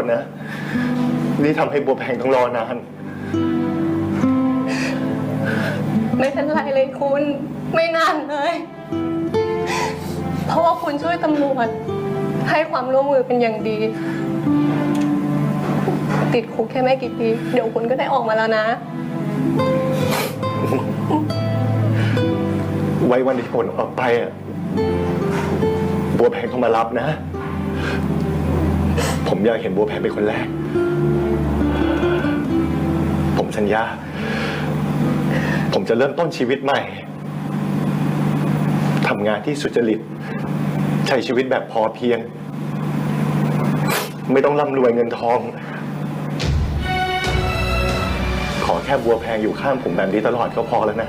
ษนะที่ทำให้บัวแพงต้องรอนาน ไม่เป็นไรเลยคุณ ไม่นานเลย เพราะว่าคุณช่วยตำรวจให้ความร่วมมือเป็นอย่างดี ติดคุกแค่ไม่กี่ปี เดี๋ยวคุณก็ได้ออกมาแล้วนะ ไว้วันที่ผลออกไปอะบัวแพงต้องมารับนะ ผมอยากเห็นบัวแพงเป็นคนแรก ผมสัญญา ผมจะเริ่มต้นชีวิตใหม่ ทำงานที่สุจริต ใช้ชีวิตแบบพอเพียง ไม่ต้องร่ำรวยเงินทอง ขอแค่บัวแพงอยู่ข้างผมแบบนี้ตลอดก็พอแล้วนะ